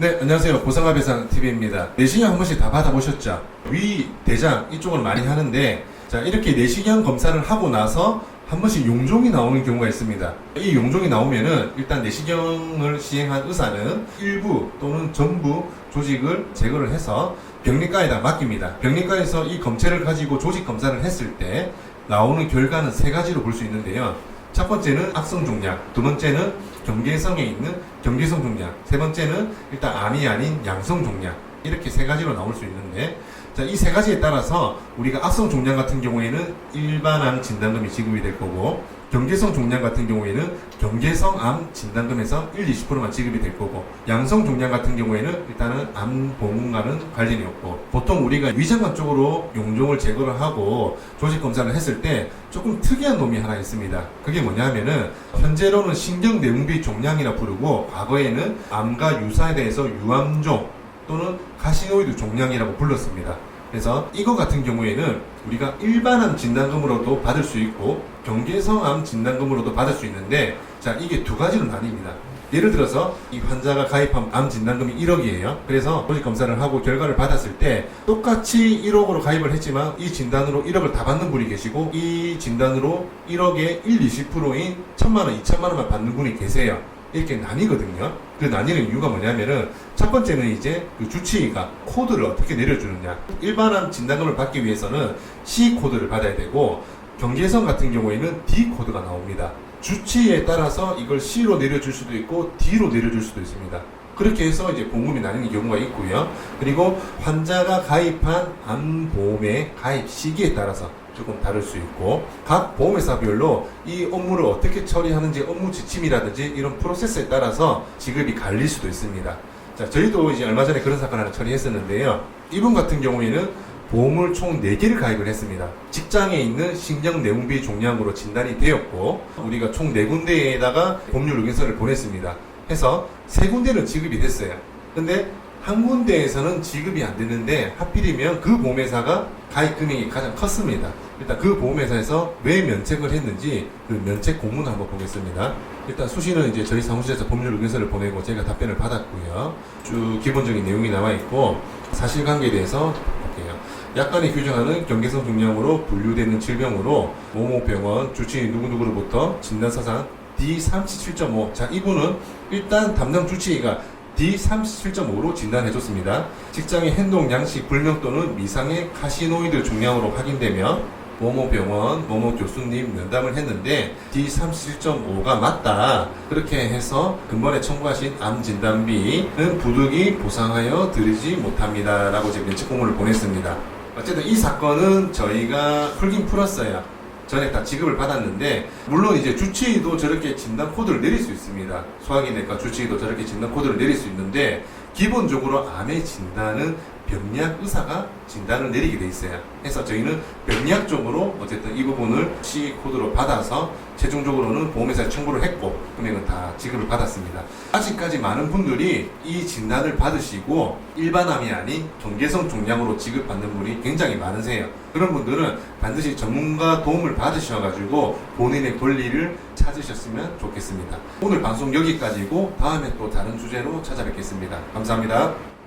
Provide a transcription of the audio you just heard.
네, 안녕하세요. 보상합의상 TV입니다. 내시경 한 번씩 다 받아보셨죠? 위, 대장 이쪽을 많이 하는데, 자, 이렇게 내시경 검사를 하고 나서 한 번씩 용종이 나오는 경우가 있습니다. 이 용종이 나오면은 일단 내시경을 시행한 의사는 일부 또는 전부 조직을 제거를 해서 병리과에다 맡깁니다. 병리과에서 이 검체를 가지고 조직 검사를 했을 때 나오는 결과는 세 가지로 볼 수 있는데요. 첫 번째는 악성 종양, 두 번째는 경계성에 있는 경계성 종양, 세 번째는 일단 암이 아닌 양성 종양 이렇게 세 가지로 나올 수 있는데 자, 이 세 가지에 따라서 우리가 악성 종양 같은 경우에는 일반암 진단금이 지급이 될 거고 경계성 종양 같은 경우에는 경계성 암 진단금에서 1, 20%만 지급이 될 거고 양성 종양 같은 경우에는 일단은 암 보험과는 관련이 없고 보통 우리가 위장관 쪽으로 용종을 제거를 하고 조직 검사를 했을 때 조금 특이한 놈이 하나 있습니다. 그게 뭐냐 하면은 현재로는 신경내분비 종양이라 부르고 과거에는 암과 유사에 대해서 유암종 또는 카시노이드 종양이라고 불렀습니다. 그래서 이거 같은 경우에는 우리가 일반암 진단금으로도 받을 수 있고 경계성암 진단금으로도 받을 수 있는데 자 이게 두 가지로 나뉩니다. 예를 들어서 이 환자가 가입한 암 진단금이 1억이에요. 그래서 조직 검사를 하고 결과를 받았을 때 똑같이 1억으로 가입을 했지만 이 진단으로 1억을 다 받는 분이 계시고 이 진단으로 1억에 1, 20%인 1천만 원, 2천만 원만 받는 분이 계세요. 이렇게 나뉘거든요. 그 나뉘는 이유가 뭐냐면은 첫 번째는 이제 그 주치의가 코드를 어떻게 내려주느냐. 일반암 진단금을 받기 위해서는 C 코드를 받아야 되고 경계성 같은 경우에는 D 코드가 나옵니다. 주치의에 따라서 이걸 C로 내려줄 수도 있고 D로 내려줄 수도 있습니다. 그렇게 해서 이제 보험이 나뉘는 경우가 있고요. 그리고 환자가 가입한 암보험의 가입 시기에 따라서 조금 다를 수 있고 각 보험회사별로 이 업무를 어떻게 처리하는지 업무 지침이라든지 이런 프로세스에 따라서 지급이 갈릴 수도 있습니다. 자, 저희도 이제 얼마 전에 그런 사건 하나 처리했었는데요. 이분 같은 경우에는 보험을 총 4개를 가입을 했습니다. 직장에 있는 신경 내분비 종양으로 진단이 되었고 우리가 총 4군데에다가 법률 의견서를 보냈습니다. 해서 3군데는 지급이 됐어요. 근데 한 군데에서는 지급이 안 되는데 하필이면 그 보험회사가 가입 금액이 가장 컸습니다. 일단 그 보험회사에서 왜 면책을 했는지 그 면책 공문을 한번 보겠습니다. 일단 수시는 이제 저희 사무실에서 법률 의견서를 보내고 제가 답변을 받았고요. 쭉 기본적인 내용이 나와 있고 사실관계에 대해서 볼게요. 약관이 규정하는 경계성 종양으로 분류되는 질병으로 모모 병원 주치의 누구누구로부터 진단 사상 D37.5. 자, 이분은 일단 담당 주치의가 D37.5로 진단해줬습니다. 직장의 행동 양식 불명 또는 미상의 카시노이드 종양으로 확인되며 모모 병원 모모 교수님 면담을 했는데 D37.5가 맞다. 그렇게 해서 근본에 청구하신 암 진단비는 부득이 보상하여 드리지 못합니다. 라고 지금 면책 공문을 보냈습니다. 어쨌든 이 사건은 저희가 풀긴 풀었어요. 전에 다 지급을 받았는데 물론 이제 주치의도 저렇게 진단 코드를 내릴 수 있습니다. 소화기내과 주치의도 저렇게 진단 코드를 내릴 수 있는데 기본적으로 암의 진단은 병리학 의사가 진단을 내리게 돼 있어요. 그래서 저희는 병리학 쪽으로 어쨌든 이 부분을 C 코드로 받아서 최종적으로는 보험회사에 청구를 했고 금액은 다 지급을 받았습니다. 아직까지 많은 분들이 이 진단을 받으시고 일반암이 아닌 경계성 종양으로 지급받는 분이 굉장히 많으세요. 그런 분들은 반드시 전문가 도움을 받으셔가지고 본인의 권리를 찾으셨으면 좋겠습니다. 오늘 방송 여기까지고 다음에 또 다른 주제로 찾아뵙겠습니다. 감사합니다.